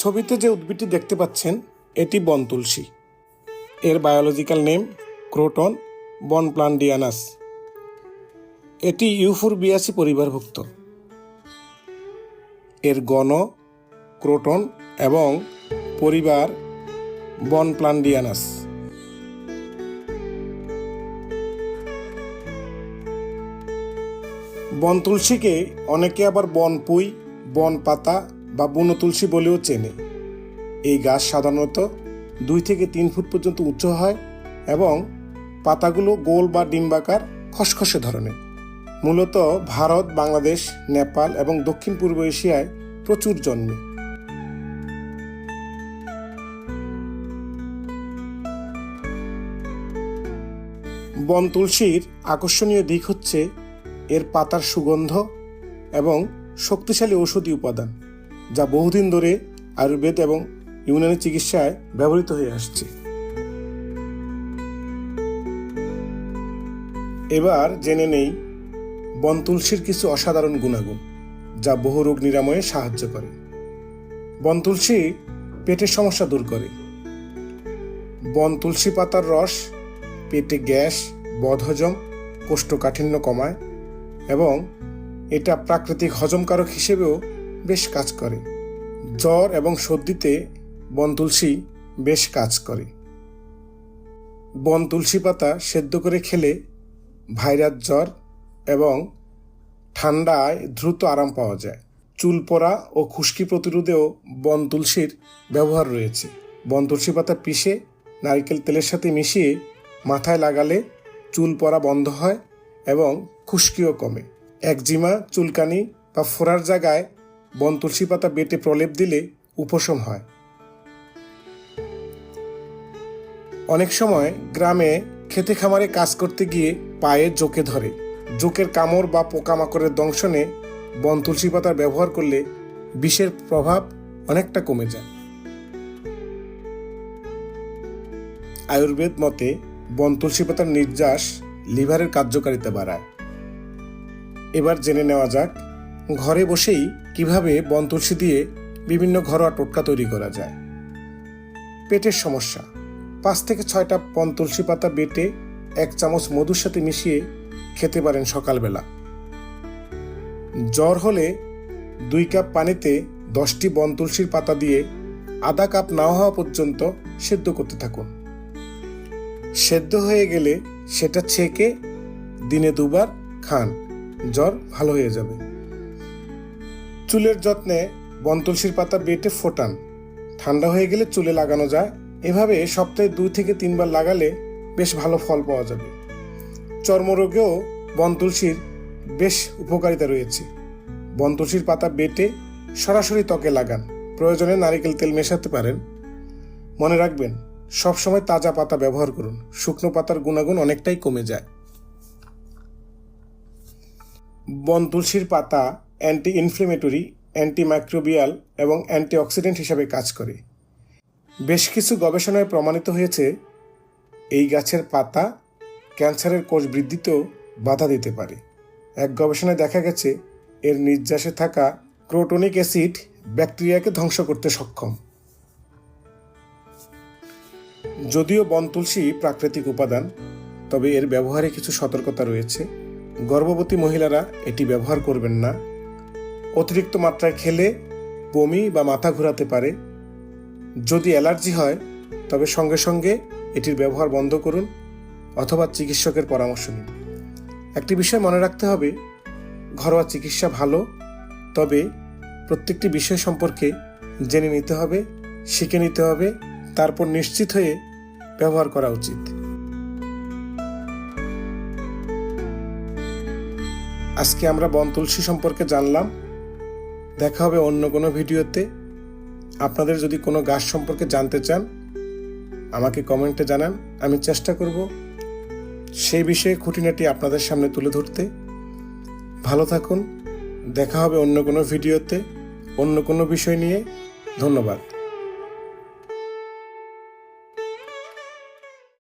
ছবিতে যে উদ্ভিদটি দেখতে পাচ্ছেন, এটি বন তুলসী। এর বায়োলজিক্যাল নেম ক্রোটন বন প্লান্ডিয়ানাস এটি ইউফুর ইউফোরবিয়াসি পরিবারভুক্ত। এর গণ ক্রোটন এবং পরিবার বন প্লান্ডিয়ানাস বন তুলসীকে অনেকে আবার বন পুই, বন পাতা বা বুনো তুলসী বলেও চেনে। এই গাছ সাধারণত দুই থেকে তিন ফুট পর্যন্ত উঁচু হয় এবং পাতাগুলো গোল বা ডিম্বাকার খসখসে ধরনের। মূলত ভারত, বাংলাদেশ, নেপাল এবং দক্ষিণ পূর্ব এশিয়ায় প্রচুর জন্মে। বন তুলসীর আকর্ষণীয় দিক হচ্ছে এর পাতার সুগন্ধ এবং শক্তিশালী ঔষধি উপাদান। যা বহুদিন ধরে আয়ুর্বেদ এবং ইউনানি চিকিৎসায় ব্যবহৃত হয়ে আসছে। এবার জেনে নেই বন তুলসীর কিছু অসাধারণ গুণাগুণ, যা বহু রোগ নিরাময়ে সাহায্য করে। বন তুলসী পেটের সমস্যা দূর করে। বন তুলসী পাতার রস পেটে গ্যাস, বদহজম, কোষ্ঠকাঠিন্য কমায় এবং এটা প্রাকৃতিক হজমকারক হিসেবেও বেশ কাজ করে। জ্বর এবং সর্দিতে বন তুলসী বেশ কাজ করে। বন তুলসী পাতা সেদ্ধ করে খেলে ভাইরাস জ্বর এবং ঠান্ডায় দ্রুত আরাম পাওয়া যায়। চুল পড়া ও খুশকি প্রতিরোধেও বন তুলসীর ব্যবহার রয়েছে। বন তুলসী পাতা পিষে নারকেল তেলের সাথে মিশিয়ে মাথায় লাগালে চুল পড়া বন্ধ হয় এবং খুশকিও কমে। একজিমা চুলকানি বা ফোড়ার জায়গায় বন তুলসী পাতা বেটে প্রলেপ দিলে উপশম হয়। অনেক সময় গ্রামে খেতে খামারে কাজ করতে গিয়ে পায়ে জোকে ধরে। জোকের কামড় বা পোকামাকড়ের দংশনে বন তুলসী পাতার ব্যবহার করলে বিষের প্রভাব অনেকটা কমে যায়। আয়ুর্বেদ মতে বন তুলসী পাতার নির্যাস লিভারের কার্যকারিতা বাড়ায়। এবার জেনে নেওয়া যাক, ঘরে বসেই কীভাবে বন তুলসী দিয়ে বিভিন্ন ঘরোয়া টোটকা তৈরি করা যায়। পেটের সমস্যা। পাঁচ থেকে ছয়টা তুলসী পাতা বেটে এক চামচ মধুর সাথে মিশিয়ে খেতে পারেন সকালবেলা। জ্বর হলে দুই কাপ পানিতে দশটি তুলসীর পাতা দিয়ে আধা কাপ না হওয়া পর্যন্ত সেদ্ধ করতে থাকুন। সেদ্ধ হয়ে গেলে সেটা ছেঁকে দিনে দুবার খান। জ্বর ভালো হয়ে যাবে। চুলের যত্নে বন তুলসীর পাতা বেটে ফোটান। ঠান্ডা হয়ে গেলে চুলে লাগানো যায়। এভাবে সপ্তাহে দুই থেকে তিনবার লাগালে বেশ ভালো ফল পাওয়া যাবে। চর্মরোগেও বন তুলসীর বেশ উপকারিতা রয়েছে। বন তুলসীর পাতা বেটে সরাসরি ত্বকে লাগান। প্রয়োজনে নারিকেল তেল মেশাতে পারেন। মনে রাখবেন, সবসময় তাজা পাতা ব্যবহার করুন। শুকনো পাতার গুণাগুণ অনেকটাই কমে যায়। বন তুলসীর পাতা অ্যান্টি ইনফ্লেমেটরি অ্যান্টিমাইক্রোবিয়াল এবং অ্যান্টিঅক্সিডেন্ট হিসাবে কাজ করে। বেশ কিছু গবেষণায় প্রমাণিত হয়েছে, এই গাছের পাতা ক্যান্সারের কোষ বৃদ্ধিতেও বাধা দিতে পারে। এক গবেষণায় দেখা গেছে, এর নির্যাসে থাকা ক্রোটোনিক অ্যাসিড ব্যাকটেরিয়াকে ধ্বংস করতে সক্ষম। যদিও বন তুলসী প্রাকৃতিক উপাদান, তবে এর ব্যবহারে কিছু সতর্কতা রয়েছে। গর্ভবতী মহিলারা এটি ব্যবহার করবেন না। অতিরিক্ত মাত্রায় খেলে বমি বা মাথা ঘোরাতে পারে। যদি অ্যালার্জি হয়, তবে সঙ্গে সঙ্গে এটির ব্যবহার বন্ধ করুন অথবা চিকিৎসকের পরামর্শ নিন। একটি বিষয় মনে রাখতে হবে, ঘরোয়া চিকিৎসা ভালো, তবে প্রত্যেকটি বিষয় সম্পর্কে জেনে নিতে হবে, শিখে নিতে হবে, তারপর নিশ্চিত হয়ে ব্যবহার করা উচিত। আজকে আমরা বন তুলসী সম্পর্কে জানলাম। দেখা হবে অন্য কোনো ভিডিওতে। আপনাদের যদি কোনো গাছ সম্পর্কে জানতে চান, আমাকে কমেন্টে জানান। আমি চেষ্টা করব সেই বিষয়ে খুঁটিনাটি আপনাদের সামনে তুলে ধরতে। ভালো থাকুন, দেখা হবে অন্য কোনো ভিডিওতে, অন্য কোনো বিষয় নিয়ে। ধন্যবাদ।